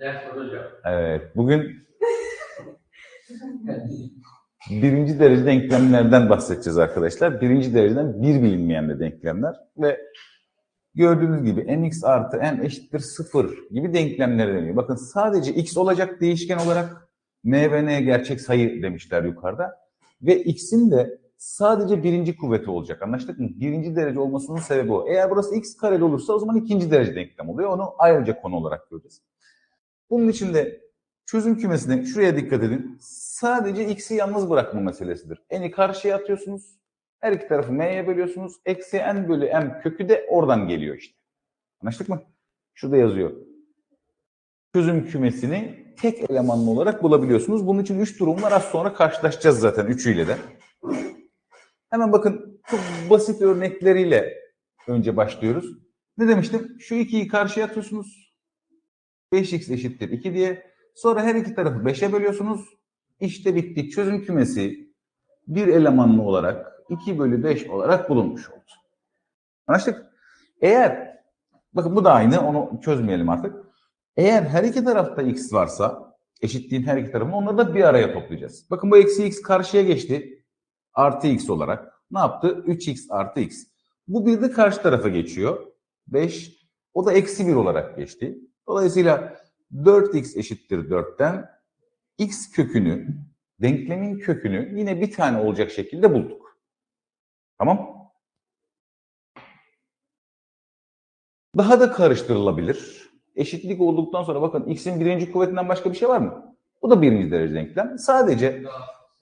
Ders hocam. Evet, bugün birinci derece denklemlerden bahsedeceğiz arkadaşlar. Birinci dereceden bir bilinmeyen de denklemler ve gördüğünüz gibi mx artı n eşittir sıfır gibi denklemler deniyor. Bakın sadece x olacak değişken olarak m ve n gerçek sayı demişler yukarıda. Ve x'in de sadece birinci kuvveti olacak. Anlaştık mı? Birinci derece olmasının sebebi o. Eğer burası x kareli olursa o zaman ikinci derece denklem oluyor. Onu ayrıca konu olarak göreceğiz. Bunun için de çözüm kümesine şuraya dikkat edin. Sadece x'i yalnız bırakma meselesidir. N'i karşıya atıyorsunuz. Her iki tarafı m'ye bölüyorsunuz. Eksi n bölü m kökü de oradan geliyor işte. Anlaştık mı? Şurada yazıyor. Çözüm kümesini tek elemanlı olarak bulabiliyorsunuz. Bunun için üç durum var. Az sonra karşılaşacağız zaten üçüyle de. Hemen bakın çok basit örnekleriyle önce başlıyoruz. Ne demiştim? Şu ikiyi karşıya atıyorsunuz. 5x eşittir 2 diye. Sonra her iki tarafı 5'e bölüyorsunuz. İşte bitti. Çözüm kümesi bir elemanlı olarak 2 bölü 5 olarak bulunmuş oldu. Anlaştık? Eğer, bakın bu da aynı onu çözmeyelim artık. Eğer her iki tarafta x varsa, eşitliğin her iki tarafını onları da bir araya toplayacağız. Bakın bu eksi x karşıya geçti. Artı x olarak. Ne yaptı? 3x artı x. Bu bir de karşı tarafa geçiyor. 5. O da eksi 1 olarak geçti. Dolayısıyla 4x eşittir 4'ten x kökünü, denklemin kökünü yine bir tane olacak şekilde bulduk. Tamam? Daha da karıştırılabilir. Eşitlik olduktan sonra bakın x'in birinci kuvvetinden başka bir şey var mı? Bu da birinci derece denklem. Sadece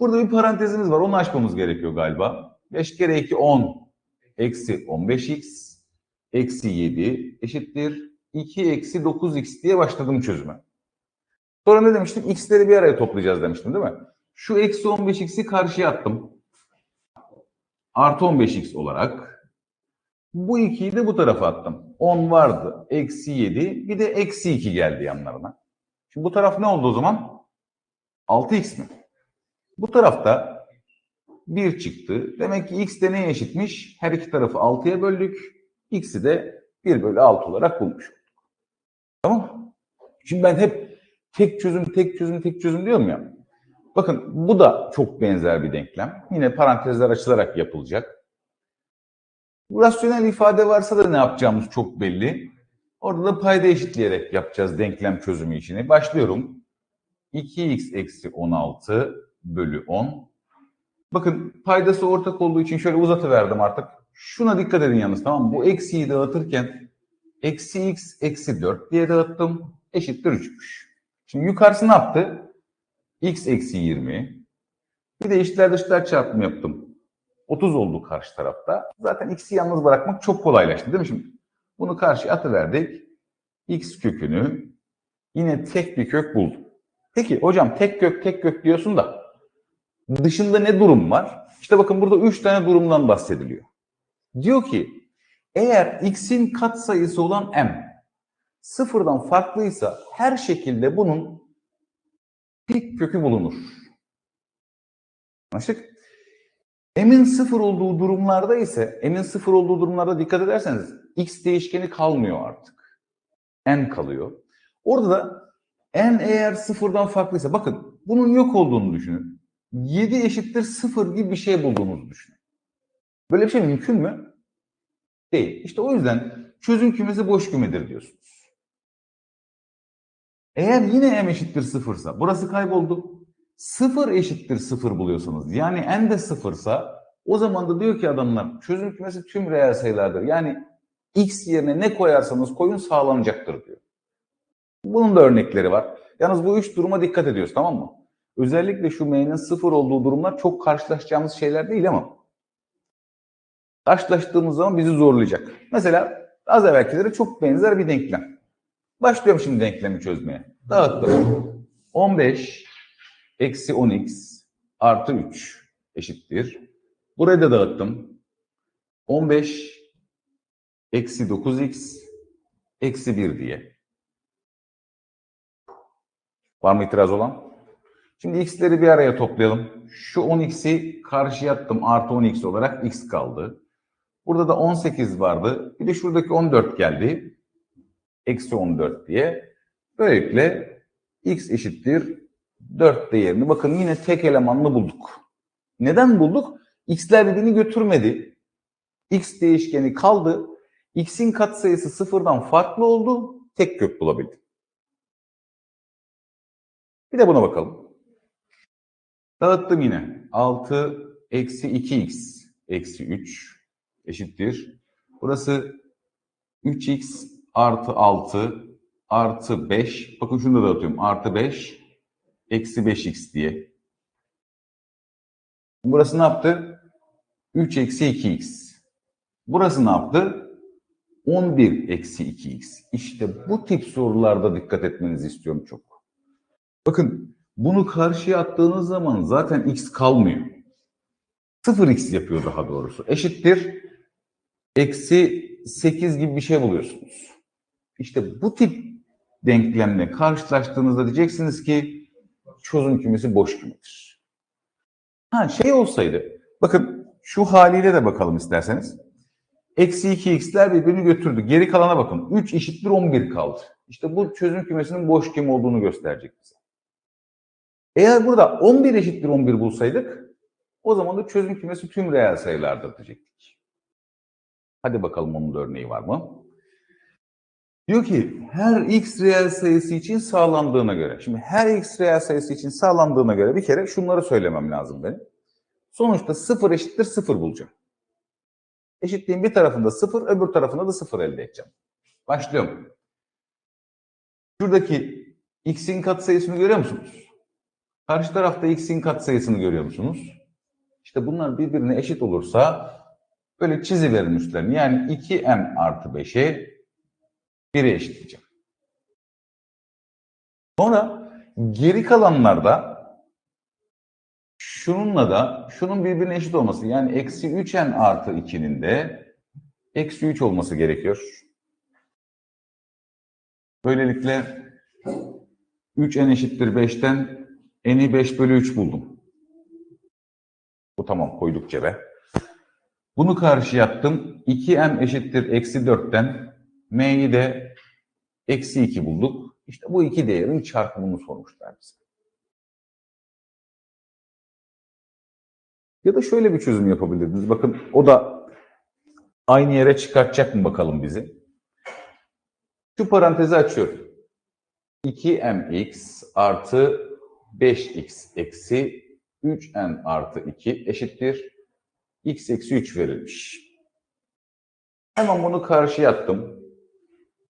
burada bir parantezimiz var. Onu açmamız gerekiyor galiba. 5 kere 2 10 eksi 15x eksi 7 eşittir 2 eksi 9x diye başladım çözüme. Sonra ne demiştim? X'leri bir araya toplayacağız demiştim değil mi? Şu eksi 15x'i karşıya attım. Artı 15x olarak. Bu 2'yi de bu tarafa attım. 10 vardı. Eksi 7. Bir de eksi 2 geldi yanlarına. Şimdi bu taraf ne oldu o zaman? 6x mi? Bu tarafta 1 çıktı. Demek ki x de neye eşitmiş? Her iki tarafı 6'ya böldük. X'i de 1 bölü 6 olarak bulmuş olduk. Tamam? Şimdi ben hep tek çözüm, tek çözüm, tek çözüm diyorum ya. Bakın bu da çok benzer bir denklem. Yine parantezler açılarak yapılacak. Rasyonel ifade varsa da ne yapacağımız çok belli. Orada da payda eşitleyerek yapacağız denklem çözümü işini. Başlıyorum. 2x eksi 16 bölü 10. Bakın paydası ortak olduğu için şöyle uzatıverdim artık. Şuna dikkat edin yalnız tamam mı? Bu eksiyi dağıtırken eksi x eksi 4 diye dağıttım. Eşittir 3'müş. Şimdi yukarısı ne yaptı? x eksi 20. Bir de eşitler dışlar çarpımı yaptım. 30 oldu karşı tarafta. Zaten x'i yalnız bırakmak çok kolaylaştı değil mi şimdi? Bunu karşıya atıverdik. x kökünü yine tek bir kök buldum. Peki hocam tek kök tek kök diyorsun da dışında ne durum var? İşte bakın burada 3 tane durumdan bahsediliyor. Diyor ki eğer x'in katsayısı olan m sıfırdan farklıysa her şekilde bunun tek kökü bulunur. Anlaştık? M'in sıfır olduğu durumlarda ise, M'in sıfır olduğu durumlarda dikkat ederseniz x değişkeni kalmıyor artık. N kalıyor. Orada da N eğer sıfırdan farklıysa, bakın bunun yok olduğunu düşünün. 7 eşittir sıfır gibi bir şey bulduğunuzu düşünün. Böyle bir şey mümkün mü? Değil. İşte o yüzden çözüm kümesi boş kümedir diyorsunuz. Eğer yine m eşittir sıfırsa, burası kayboldu. Sıfır eşittir sıfır buluyorsanız, yani n de sıfırsa, o zaman da diyor ki adamlar, çözüm kümesi tüm reel sayılardır. Yani x yerine ne koyarsanız koyun sağlanacaktır diyor. Bunun da örnekleri var. Yalnız bu üç duruma dikkat ediyoruz tamam mı? Özellikle şu m'nin sıfır olduğu durumlar çok karşılaşacağımız şeyler değil ama karşılaştığımız zaman bizi zorlayacak. Mesela az evvelkilere çok benzer bir denklem. Başlıyorum şimdi denklemi çözmeye. Dağıttım. 15 eksi 10x artı 3 eşittir. Burayı da dağıttım. 15 eksi 9x eksi 1 diye. Var mı itiraz olan? Şimdi x'leri bir araya toplayalım. Şu 10x'i karşıya attım. Artı 10x olarak x kaldı. Burada da 18 vardı. Bir de şuradaki 14 geldi. Eksi 14 diye. Böylelikle x eşittir 4 değerini bakın yine tek elemanlı bulduk. Neden bulduk? x'ler birbirini götürmedi. x değişkeni kaldı. x'in katsayısı sıfırdan farklı oldu. Tek kök bulabildim. Bir de buna bakalım. Dağıttım yine. 6 eksi 2x eksi 3 eşittir. Burası 3x artı 6 artı 5. Bakın şunu da dağıtıyorum. Artı 5 eksi 5x diye. Burası ne yaptı? 3 eksi 2x. Burası ne yaptı? 11 eksi 2x. İşte bu tip sorularda dikkat etmenizi istiyorum çok. Bakın bunu karşıya attığınız zaman zaten x kalmıyor. 0x yapıyor daha doğrusu. Eşittir. Eksi 8 gibi bir şey buluyorsunuz. İşte bu tip denklemle karşılaştığınızda diyeceksiniz ki çözüm kümesi boş kümedir. Ha şey olsaydı, bakın şu haliyle de bakalım isterseniz. Eksi 2x'ler birbirini götürdü. Geri kalana bakın. 3 eşittir 11 kaldı. İşte bu çözüm kümesinin boş küme olduğunu gösterecek bize. Eğer burada 11 eşittir 11 bulsaydık, o zaman da çözüm kümesi tüm reel sayılardır diyecektik. Hadi bakalım onun da örneği var mı? Diyor ki her x reel sayısı için sağlandığına göre. Şimdi her x reel sayısı için sağlandığına göre bir kere şunları söylemem lazım benim. Sonuçta 0 eşittir 0 bulacağım. Eşitliğin bir tarafında 0, öbür tarafında da 0 elde edeceğim. Başlıyorum. Şuradaki x'in katsayısını görüyor musunuz? Karşı tarafta x'in katsayısını görüyor musunuz? İşte bunlar birbirine eşit olursa böyle çiziverin üstlerini. Yani 2m artı 5'e 1'e eşitleyeceğim. Sonra geri kalanlarda şununla da şunun birbirine eşit olması yani eksi 3n artı 2'nin de eksi 3 olması gerekiyor. Böylelikle 3n eşittir 5'ten n'i 5 bölü 3 buldum. Bu tamam koyduk cebe. Bunu karşıya attım. 2m eşittir eksi 4'ten m'yi de eksi 2 bulduk. İşte bu iki değerin çarpımını sormuşlar bize. Ya da şöyle bir çözüm yapabilirdiniz. Bakın o da aynı yere çıkartacak mı bakalım bizi. Şu parantezi açıyorum. 2mx artı 5x eksi 3n artı 2 eşittir. X eksi 3 verilmiş. Hemen bunu karşıya attım.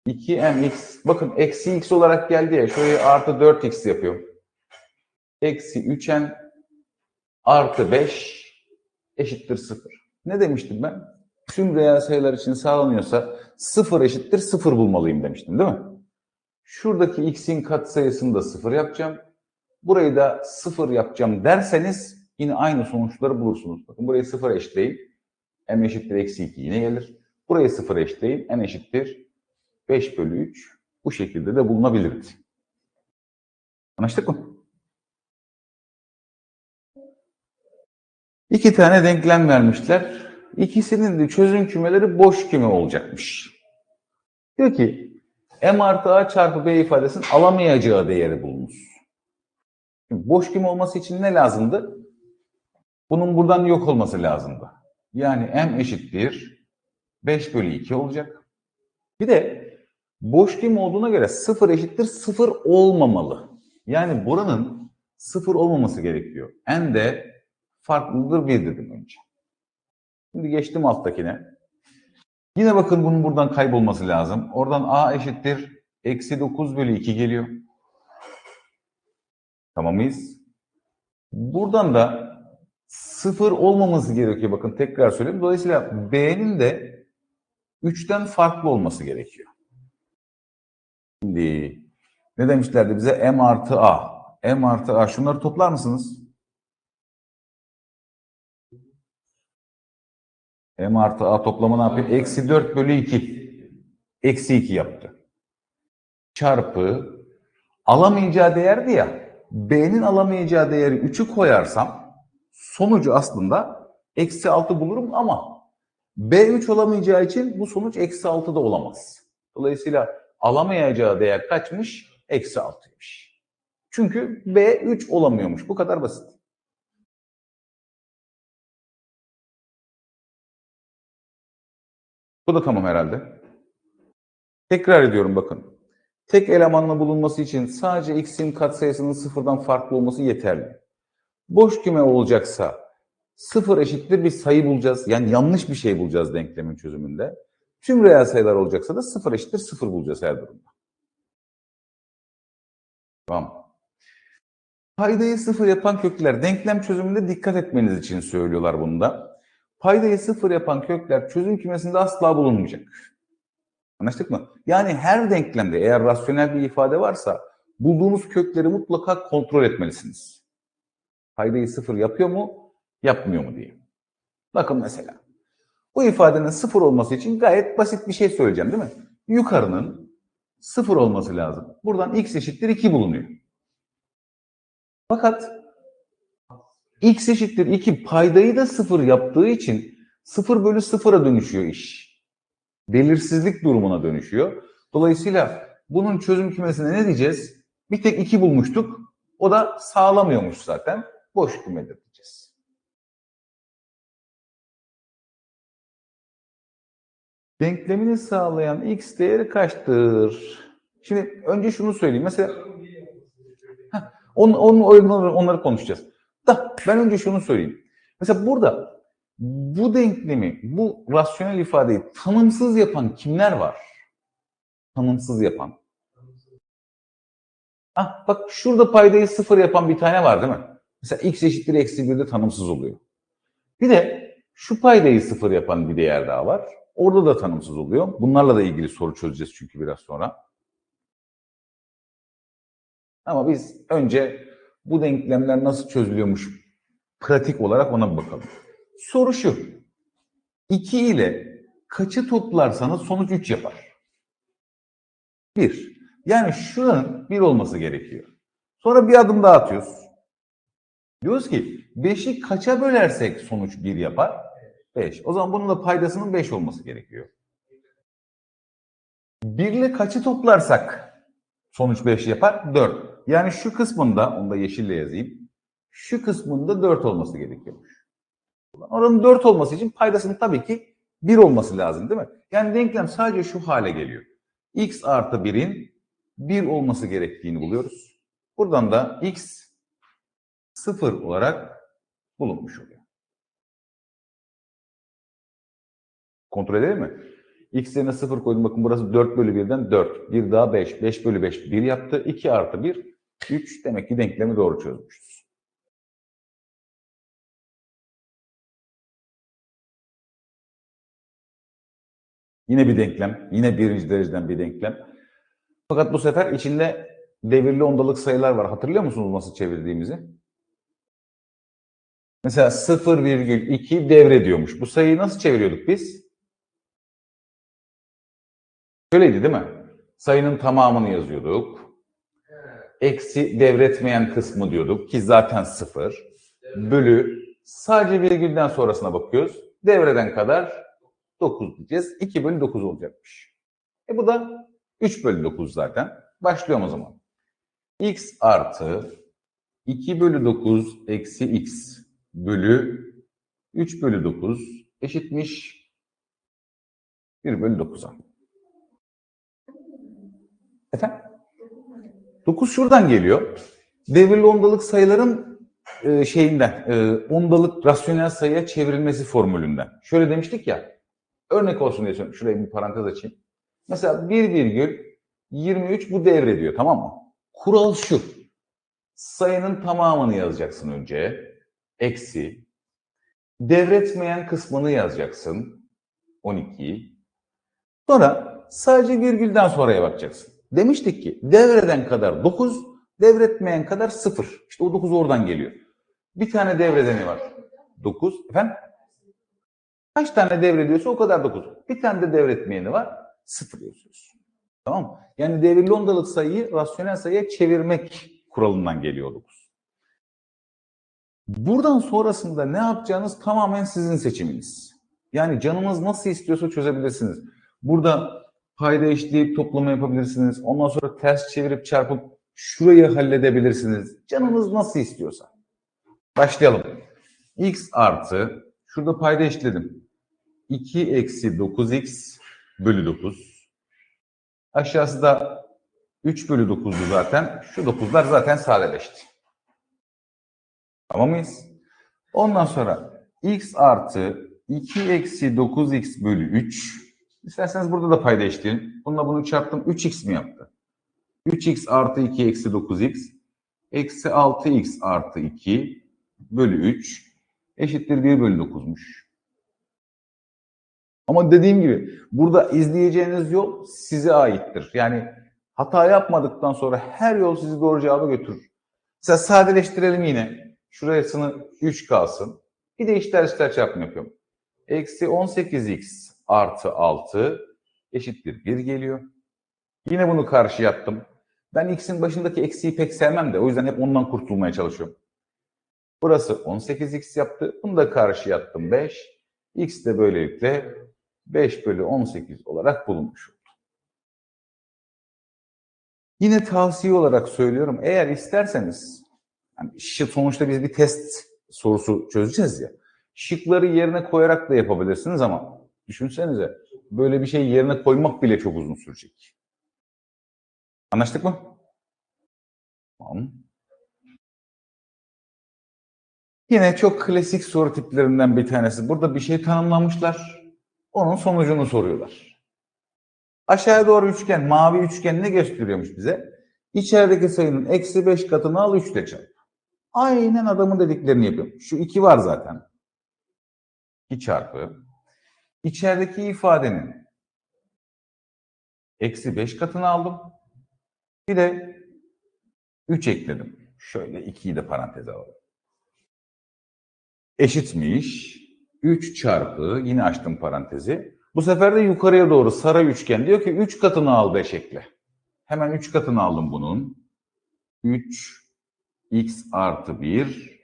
2mx, bakın eksi x olarak geldi ya, şuraya artı 4x yapıyorum. Eksi 3n artı 5 eşittir 0. Ne demiştim ben? Tüm reel sayılar için sağlanıyorsa 0 eşittir 0 bulmalıyım demiştim değil mi? Şuradaki x'in katsayısını da 0 yapacağım. Burayı da 0 yapacağım derseniz yine aynı sonuçları bulursunuz. Bakın burayı 0 eşitleyin. m eşittir eksi 2 yine gelir. Burayı 0 eşitleyin. n eşittir 5 bölü 3. Bu şekilde de bulunabilirdi. Anlaştık mı? İki tane denklem vermişler. İkisinin de çözüm kümeleri boş küme olacakmış. Diyor ki m artı a çarpı b ifadesinin alamayacağı değeri bulunuz. Şimdi boş küme olması için ne lazımdı? Bunun buradan yok olması lazımdı. Yani m eşittir 5 bölü 2 olacak. Bir de boş küme olduğuna göre 0 eşittir 0 olmamalı. Yani buranın 0 olmaması gerekiyor. n de farklıdır 1 dedim önce. Şimdi geçtim alttakine. Yine bakın bunun buradan kaybolması lazım. Oradan a eşittir eksi 9 bölü 2 geliyor. Tamam mıyız? Buradan da 0 olmaması gerekiyor. Bakın tekrar söyleyeyim. Dolayısıyla b'nin de 3'ten farklı olması gerekiyor. Şimdi ne demişlerdi bize? m artı a. m artı a. Şunları toplar mısınız? m artı a toplamı ne yapıyor? Eksi 4 bölü 2. Eksi 2 yaptı. Çarpı alamayacağı değerdi ya. B'nin alamayacağı değeri 3'ü koyarsam sonucu aslında eksi 6 bulurum ama B 3 olamayacağı için bu sonuç eksi 6 da olamaz. Dolayısıyla alamayacağı değer kaçmış? Eksi 6'ymış. Çünkü B 3 olamıyormuş. Bu kadar basit. Bu da tamam herhalde. Tekrar ediyorum bakın. Tek elemanla bulunması için sadece x'in katsayısının sıfırdan farklı olması yeterli. Boş küme olacaksa sıfır eşittir bir sayı bulacağız. Yani yanlış bir şey bulacağız denklemin çözümünde. Tüm reel sayılar olacaksa da sıfır eşittir sıfır bulacağız her durumda. Tamam. Paydayı sıfır yapan kökler denklem çözümünde dikkat etmeniz için söylüyorlar bunu da. Paydayı sıfır yapan kökler çözüm kümesinde asla bulunmayacak. Anlaştık mı? Yani her denklemde eğer rasyonel bir ifade varsa bulduğunuz kökleri mutlaka kontrol etmelisiniz. Paydayı sıfır yapıyor mu, yapmıyor mu diye. Bakın mesela. Bu ifadenin sıfır olması için gayet basit bir şey söyleyeceğim değil mi? Yukarının sıfır olması lazım. Buradan x eşittir 2 bulunuyor. Fakat x eşittir 2 paydayı da sıfır yaptığı için 0 bölü 0'a dönüşüyor iş. Belirsizlik durumuna dönüşüyor. Dolayısıyla bunun çözüm kümesine ne diyeceğiz? Bir tek 2 bulmuştuk. O da sağlamıyormuş zaten. Boş kümedir diyeceğiz. Denklemini sağlayan x değeri kaçtır? Şimdi önce şunu söyleyeyim. Mesela Heh, on, on, onları, onları konuşacağız. Da ben önce şunu söyleyeyim. Mesela burada bu denklemi, bu rasyonel ifadeyi tanımsız yapan kimler var? Tanımsız yapan. Ah, bak şurada paydayı sıfır yapan bir tane var değil mi? Mesela x eşittir eksi 1'de tanımsız oluyor. Bir de şu paydayı sıfır yapan bir değer daha var. Orada da tanımsız oluyor. Bunlarla da ilgili soru çözeceğiz çünkü biraz sonra. Ama biz önce bu denklemler nasıl çözülüyormuş pratik olarak ona bir bakalım. Soru şu. 2 ile kaçı toplarsanız sonuç 3 yapar. 1. Yani şuranın 1 olması gerekiyor. Sonra bir adım daha atıyoruz. Diyoruz ki 5'i kaça bölersek sonuç 1 yapar? 5. O zaman bunun da paydasının 5 olması gerekiyor. 1 ile kaçı toplarsak sonuç 5 yapar? 4. Yani şu kısmında, onu da yeşille yazayım. Şu kısmında 4 olması gerekiyormuş. Oranın 4 olması için paydasının tabii ki 1 olması lazım değil mi? Yani denklem sadece şu hale geliyor. x artı 1'in 1 olması gerektiğini buluyoruz. Buradan da x 0 olarak bulunmuş oluyor. Kontrol edelim mi? X yerine 0 koydum. Bakın burası 4 bölü 1'den 4. 1 daha 5. 5 bölü 5 1 yaptı. 2 artı 1 3. Demek ki denklemi doğru çözmüşüz. Yine bir denklem. Yine birinci dereceden bir denklem. Fakat bu sefer içinde devirli ondalık sayılar var. Hatırlıyor musunuz nasıl çevirdiğimizi? Mesela 0,2 devrediyormuş. Bu sayıyı nasıl çeviriyorduk biz? Şöyleydi değil mi? Sayının tamamını yazıyorduk. Eksi devretmeyen kısmı diyorduk ki zaten sıfır. Bölü sadece virgülden sonrasına bakıyoruz. Devreden kadar 9 diyeceğiz. 2 bölü 9 olacakmış. E bu da 3 bölü 9 zaten. Başlıyorum o zaman. x artı 2 bölü 9 eksi x bölü 3 bölü 9 eşitmiş 1 bölü 9'a. Efendim? 9 şuradan geliyor. Devirli ondalık sayıların e, şeyinden, e, ondalık rasyonel sayıya çevrilmesi formülünden. Şöyle demiştik ya, örnek olsun diye söylüyorum. Şuraya bir parantez açayım. Mesela 1,23 bu devrediyor tamam mı? Kural şu. Sayının tamamını yazacaksın önce. Eksi. Devretmeyen kısmını yazacaksın. 12. Sonra sadece virgülden sonraya bakacaksın. Demiştik ki devreden kadar 9, devretmeyen kadar 0. İşte o 9 oradan geliyor. Bir tane devredeni var. 9. Efendim? Kaç tane devrediyorsa o kadar 9. Bir tane de devretmeyeni var. 0 yazıyorsun. Tamam mı? Yani devirli ondalık sayıyı rasyonel sayıya çevirmek kuralından geliyor 9. Buradan sonrasında ne yapacağınız tamamen sizin seçiminiz. Yani canınız nasıl istiyorsa çözebilirsiniz. Burada payda eşleyip toplama yapabilirsiniz. Ondan sonra ters çevirip çarpıp şurayı halledebilirsiniz. Canınız nasıl istiyorsa. Başlayalım. x artı, şurada payda eşledim. 2 eksi 9x bölü 9. Aşağısı da 3 bölü 9'du zaten. Şu 9'lar zaten sadeleşti. Tamam mıyız? Ondan sonra x artı 2 eksi 9x bölü 3. İsterseniz burada da payda eşleyin. Bununla bunu çarptım. 3x mi yaptı? 3x artı 2 eksi 9x eksi 6x artı 2 bölü 3 eşittir 1 bölü 9'muş. Ama dediğim gibi burada izleyeceğiniz yol size aittir. Yani hata yapmadıktan sonra her yol sizi doğru cevaba götürür. Mesela sadeleştirelim yine. Şurasını 3 kalsın. Bir de işler işler çarpımı yapıyorum. Eksi 18x artı 6 eşittir 1 geliyor. Yine bunu karşı yaptım. Ben x'in başındaki eksiği pek sevmem de o yüzden hep ondan kurtulmaya çalışıyorum. Burası 18x yaptı. Bunu da karşı yattım 5. x de böylelikle 5 bölü 18 olarak bulunmuş oldu. Yine tavsiye olarak söylüyorum. Eğer isterseniz, yani sonuçta biz bir test sorusu çözeceğiz ya. Şıkları yerine koyarak da yapabilirsiniz ama düşünsenize böyle bir şey yerine koymak bile çok uzun sürecek. Anlaştık mı? Tamam. Yine çok klasik soru tiplerinden bir tanesi. Burada bir şey tanımlamışlar. Onun sonucunu soruyorlar. Aşağıya doğru üçgen, mavi üçgen ne gösteriyormuş bize? İçerideki sayının eksi 5 katını al 3 ile çarp. Aynen adamın dediklerini yapıyorum. Şu 2 var zaten. 2 çarpı. İçerideki ifadenin eksi 5 katını aldım. Bir de 3 ekledim. Şöyle 2'yi de paranteze alalım. Eşitmiş. 3 çarpı, yine açtım parantezi. Bu sefer de yukarıya doğru sarı üçgen diyor ki 3 katını al 5 ekle. Hemen 3 katını aldım bunun. 3 x artı 1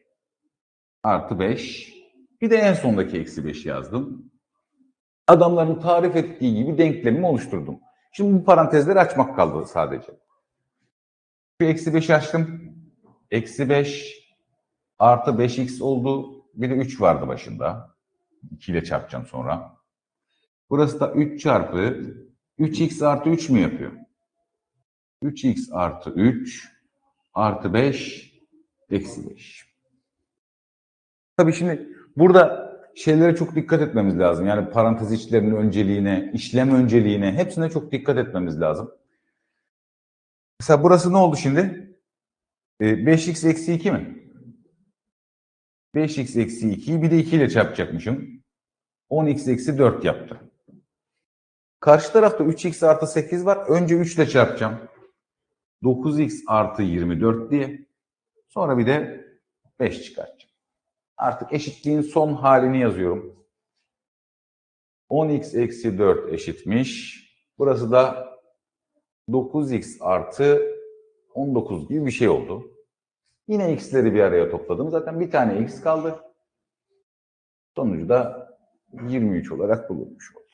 artı 5. Bir de en sondaki eksi 5 yazdım. Adamların tarif ettiği gibi denklemimi oluşturdum. Şimdi bu parantezleri açmak kaldı sadece. Şu eksi 5 açtım. Eksi 5 artı 5x oldu. Bir de 3 vardı başında. 2 ile çarpacağım sonra. Burası da 3 çarpı 3x artı 3 mü yapıyor? 3x artı 3 artı 5 eksi 5. Tabii şimdi burada şeylere çok dikkat etmemiz lazım. Yani parantez içlerinin önceliğine, işlem önceliğine hepsine çok dikkat etmemiz lazım. Mesela burası ne oldu şimdi? Ee, 5x eksi 2 mi? 5x eksi 2'yi bir de 2 ile çarpacakmışım. 10x eksi 4 yaptı. Karşı tarafta 3x artı 8 var. Önce 3 ile çarpacağım. 9x artı 24 diye. Sonra bir de 5 çıkartacağım. Artık eşitliğin son halini yazıyorum. 10x eksi 4 eşitmiş. Burası da 9x artı 19 gibi bir şey oldu. Yine x'leri bir araya topladım. Zaten bir tane x kaldı. Sonucu da 23 olarak bulunmuş oldu.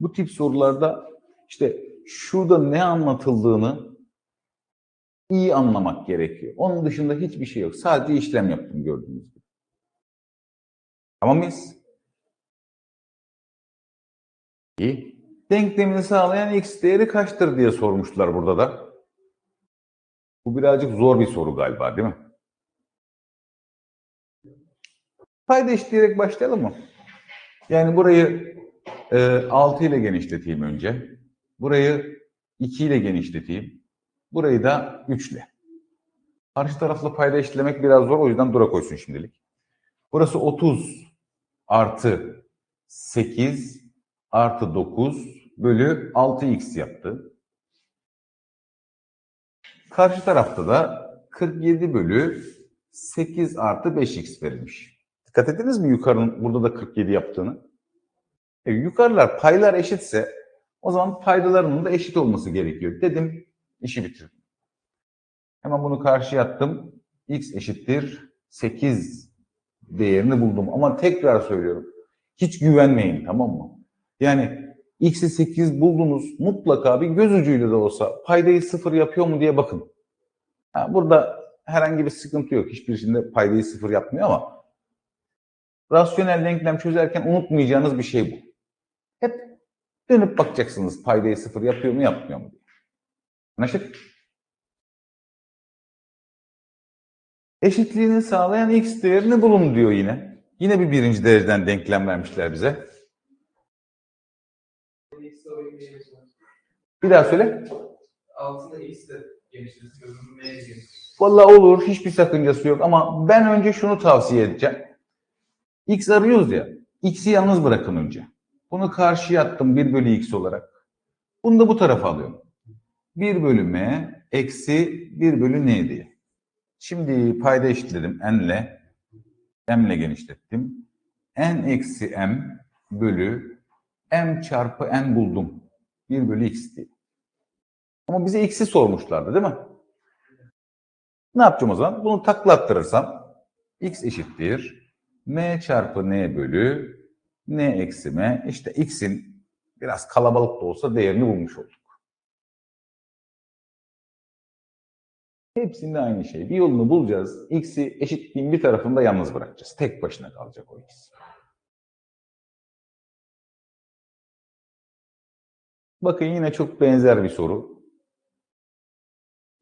Bu tip sorularda işte şurada ne anlatıldığını iyi anlamak gerekiyor. Onun dışında hiçbir şey yok. Sadece işlem yaptım gördüğünüz gibi. Tamam mıyız? İyi. Denklemini sağlayan x değeri kaçtır diye sormuşlar burada da. Bu birazcık zor bir soru galiba değil mi? Payda eşitleyerek başlayalım mı? Yani burayı e, 6 ile genişleteyim önce. Burayı 2 ile genişleteyim. Burayı da 3 ile. Karşı tarafla payda eşitlemek biraz zor o yüzden dura koysun şimdilik. Burası 30 artı 8 artı 9 bölü 6x yaptı. Karşı tarafta da 47 bölü 8 artı 5x verilmiş. Dikkat ettiniz mi yukarının burada da 47 yaptığını? E, yukarılar paylar eşitse o zaman paydalarının da eşit olması gerekiyor. Dedim işi bitirdim. Hemen bunu karşıya attım. x eşittir 8 değerini buldum. Ama tekrar söylüyorum. Hiç güvenmeyin tamam mı? Yani x'i 8 buldunuz. Mutlaka bir göz ucuyla da olsa paydayı sıfır yapıyor mu diye bakın. Ha, burada herhangi bir sıkıntı yok. Hiçbirisinde paydayı sıfır yapmıyor ama rasyonel denklem çözerken unutmayacağınız bir şey bu. Hep dönüp bakacaksınız paydayı sıfır yapıyor mu yapmıyor mu diye. Anlaştık? Eşitliğini sağlayan x değerini bulun diyor yine. Yine bir birinci dereceden denklem vermişler bize. Bir daha söyle. Altında X de genişlemesi. Vallahi olur, hiçbir sakıncası yok ama ben önce şunu tavsiye edeceğim. X arıyoruz ya, X'i yalnız bırakın önce. Bunu karşıya attım 1 bölü X olarak. Bunu da bu tarafa alıyorum. 1 bölü M eksi 1 bölü N diye. Şimdi payda eşitledim N ile. M ile genişlettim. N eksi M bölü M çarpı N buldum. 1 bölü X diye. Ama bize X'i sormuşlardı değil mi? Ne yapacağım o zaman? Bunu taklattırırsam x eşittir m çarpı n bölü n eksi m. İşte x'in biraz kalabalık da olsa değerini bulmuş olduk. Hepsinde aynı şey. Bir yolunu bulacağız. X'i eşitliğin bir tarafında yalnız bırakacağız. Tek başına kalacak o x. Bakın yine çok benzer bir soru.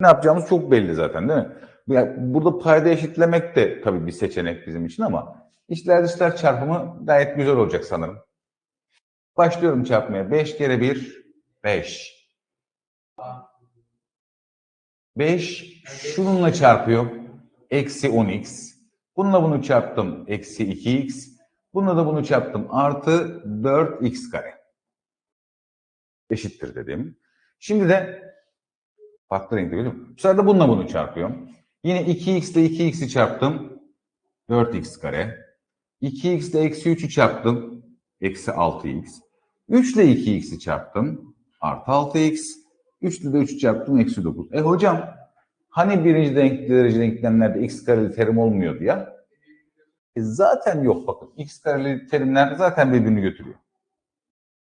Ne yapacağımız çok belli zaten değil mi? Yani burada payda eşitlemek de tabii bir seçenek bizim için ama içler dışlar çarpımı gayet güzel olacak sanırım. Başlıyorum çarpmaya. 5 kere 1, 5. 5 şununla çarpıyor. Eksi 10x. Bununla bunu çarptım. Eksi 2x. Bununla da bunu çarptım. Artı 4x kare. Eşittir dedim. Şimdi de farklı renkte görüyor musun? Bu sefer de bununla bunu çarpıyorum. Yine 2x ile 2x'i çarptım. 4x kare. 2x ile eksi 3'ü çarptım. Eksi 6x. 3 ile 2x'i çarptım. Artı 6x. 3 ile de 3'ü çarptım. Eksi 9. E hocam hani birinci denk, derece denklemlerde x kareli terim olmuyordu ya? E zaten yok bakın. x kareli terimler zaten birbirini götürüyor.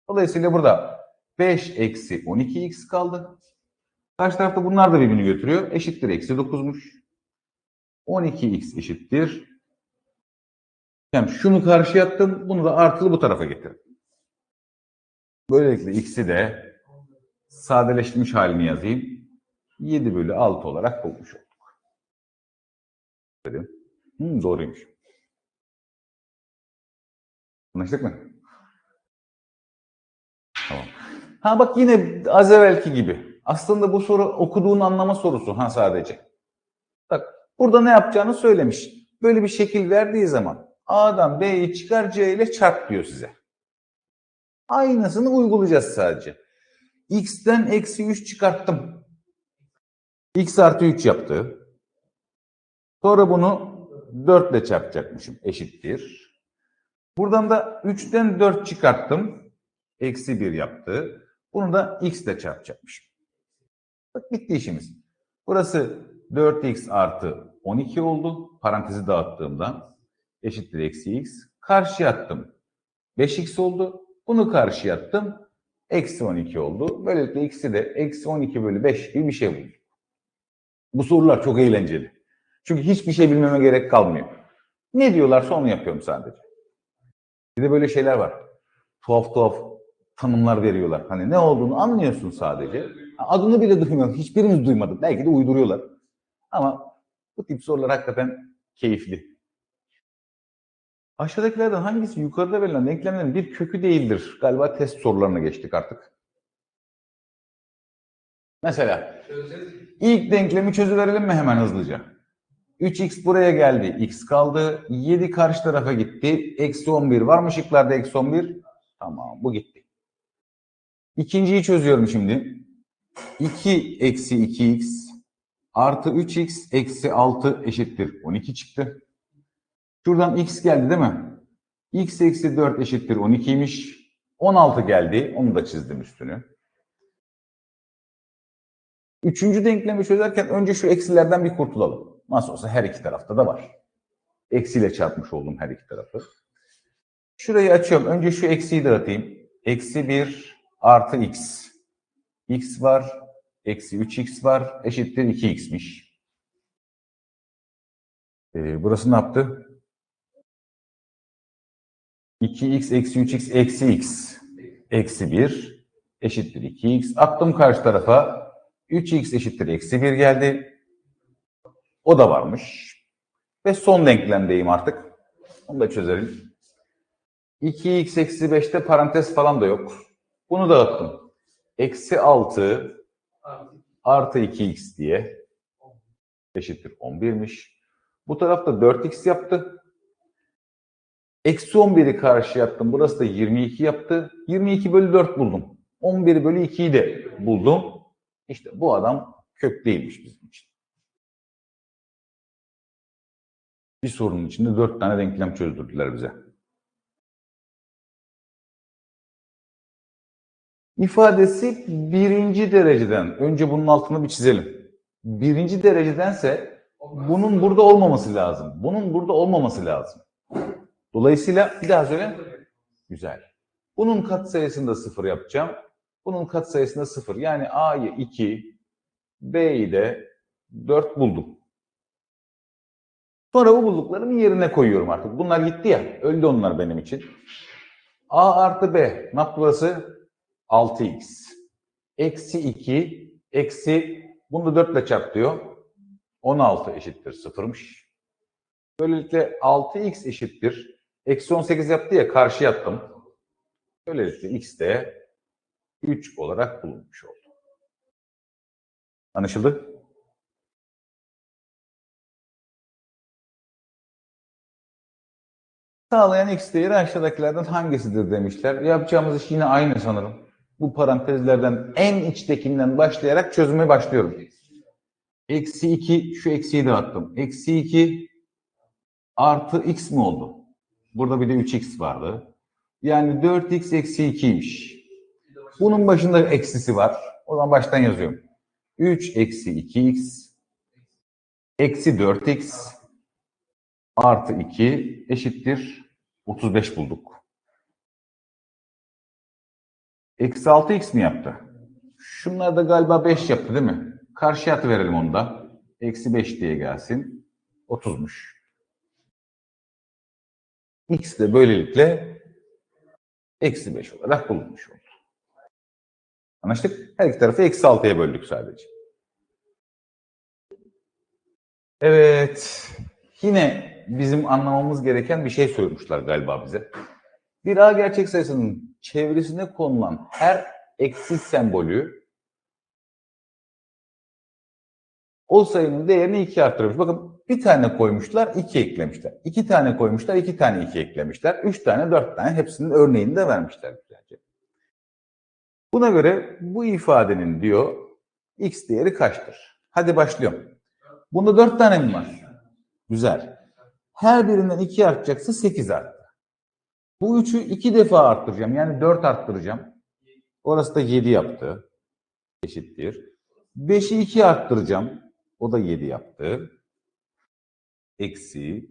Dolayısıyla burada 5 eksi 12x kaldı. Karşı tarafta bunlar da birbirini götürüyor. Eşittir eksi 9'muş. 12x eşittir. Yani şunu karşıya attım. Bunu da artılı bu tarafa getirdim. Böylelikle x'i de sadeleştirmiş halini yazayım. 7 bölü 6 olarak bulmuş olduk. Hmm, doğruymuş. Anlaştık mı? Tamam. Ha bak yine az evvelki gibi. Aslında bu soru okuduğun anlama sorusu ha sadece. Bak burada ne yapacağını söylemiş. Böyle bir şekil verdiği zaman A'dan B'yi çıkar C ile çarp diyor size. Aynısını uygulayacağız sadece. X'ten eksi 3 çıkarttım. X artı 3 yaptı. Sonra bunu 4 ile çarpacakmışım. Eşittir. Buradan da 3'ten 4 çıkarttım. Eksi 1 yaptı. Bunu da x ile çarpacakmışım. Bak bitti işimiz. Burası 4x artı 12 oldu. Parantezi dağıttığımda eşittir eksi x. Karşıya attım. 5x oldu. Bunu karşıya attım. Eksi 12 oldu. Böylelikle x'i de eksi 12 bölü 5 gibi bir şey buldum. Bu sorular çok eğlenceli. Çünkü hiçbir şey bilmeme gerek kalmıyor. Ne diyorlarsa onu yapıyorum sadece. Bir de böyle şeyler var. Tuhaf tuhaf tanımlar veriyorlar. Hani ne olduğunu anlıyorsun sadece. Adını bile duymuyorum. Hiçbirimiz duymadık. Belki de uyduruyorlar. Ama bu tip sorular hakikaten keyifli. Aşağıdakilerden hangisi yukarıda verilen denklemlerin bir kökü değildir? Galiba test sorularına geçtik artık. Mesela ilk denklemi çözüverelim mi hemen hızlıca? 3x buraya geldi. x kaldı. 7 karşı tarafa gitti. Eksi 11 var mı şıklarda eksi 11? Tamam bu gitti. İkinciyi çözüyorum şimdi. 2 eksi 2x artı 3x eksi 6 eşittir 12 çıktı. Şuradan x geldi değil mi? x eksi 4 eşittir 12'ymiş. 16 geldi. Onu da çizdim üstünü. Üçüncü denklemi çözerken önce şu eksilerden bir kurtulalım. Nasıl olsa her iki tarafta da var. Eksiyle çarpmış oldum her iki tarafı. Şurayı açıyorum. Önce şu eksiyi dağıtayım. Eksi 1 artı x. x var, eksi 3x var, eşittir 2x'miş. Ee, burası ne yaptı? 2x eksi 3x eksi x eksi 1 eşittir 2x. Attım karşı tarafa 3x eşittir eksi 1 geldi. O da varmış. Ve son denklemdeyim artık. Onu da çözelim. 2x eksi 5'te parantez falan da yok. Bunu dağıttım. Eksi 6 Artı artı 2x diye eşittir 11'miş. Bu tarafta 4x yaptı. Eksi 11'i karşı yaptım. Burası da 22 yaptı. 22 bölü 4 buldum. 11 bölü 2'yi de buldum. İşte bu adam kök bizim için. Bir sorunun içinde 4 tane denklem çözdürdüler bize. İfadesi birinci dereceden. Önce bunun altını bir çizelim. Birinci derecedense bunun burada olmaması lazım. Bunun burada olmaması lazım. Dolayısıyla bir daha söyle. Güzel. Bunun katsayısında sıfır yapacağım. Bunun katsayısında sıfır. Yani A'yı 2, B'yi de 4 buldum. Sonra bu bulduklarımı yerine koyuyorum artık. Bunlar gitti ya. Öldü onlar benim için. A artı B. Ne burası? 6x. Eksi 2. Eksi. Bunu da 4 ile çarp diyor. 16 eşittir sıfırmış. Böylelikle 6x eşittir. Eksi 18 yaptı ya karşı yattım. Böylelikle x de 3 olarak bulunmuş oldu. Anlaşıldı? Sağlayan x değeri aşağıdakilerden hangisidir demişler. Yapacağımız iş yine aynı sanırım. Bu parantezlerden en içtekinden başlayarak çözüme başlıyorum. Eksi 2, şu eksiyi de attım. Eksi 2 artı x mi oldu? Burada bir de 3x vardı. Yani 4x eksi 2'ymiş. Bunun başında eksisi var. O zaman baştan yazıyorum. 3 eksi 2x eksi 4x artı 2 eşittir 35 bulduk. Eksi 6x mi yaptı? Şunlar da galiba 5 yaptı değil mi? Karşıya verelim onu da. Eksi 5 diye gelsin. 30'muş. X de böylelikle eksi 5 olarak bulunmuş oldu. Anlaştık? Her iki tarafı eksi 6'ya böldük sadece. Evet. Yine bizim anlamamız gereken bir şey sormuşlar galiba bize. Bir A gerçek sayısının çevresine konulan her eksi sembolü o sayının değerini 2 arttırmış. Bakın bir tane koymuşlar, 2 eklemişler. 2 tane koymuşlar, 2 tane 2 eklemişler. 3 tane, 4 tane hepsinin örneğini de vermişler güzelce. Buna göre bu ifadenin diyor x değeri kaçtır? Hadi başlıyorum. Bunda 4 tane mi var? Güzel. Her birinden 2 artacaksa 8 arttı. Bu 3'ü 2 defa arttıracağım. Yani 4 arttıracağım. Orası da 7 yaptı. Eşittir. 5'i 2 arttıracağım. O da 7 yaptı. Eksi.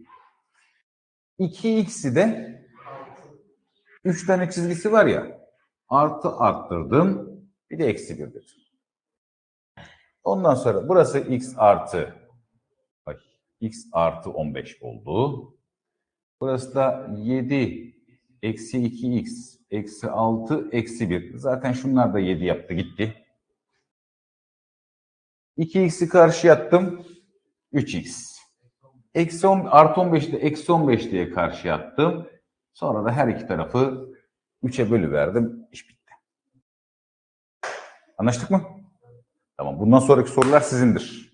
2x'i de 3 tane çizgisi var ya. Artı arttırdım. Bir de eksi 1'dir. Ondan sonra burası x artı x artı 15 oldu. Burası da 7 eksi 2x eksi 6 eksi 1. Zaten şunlar da 7 yaptı gitti. 2x'i karşıya attım. 3x. Eksi 10, artı 15'i de eksi 15 diye karşıya attım. Sonra da her iki tarafı 3'e bölüverdim. İş bitti. Anlaştık mı? Tamam. Bundan sonraki sorular sizindir.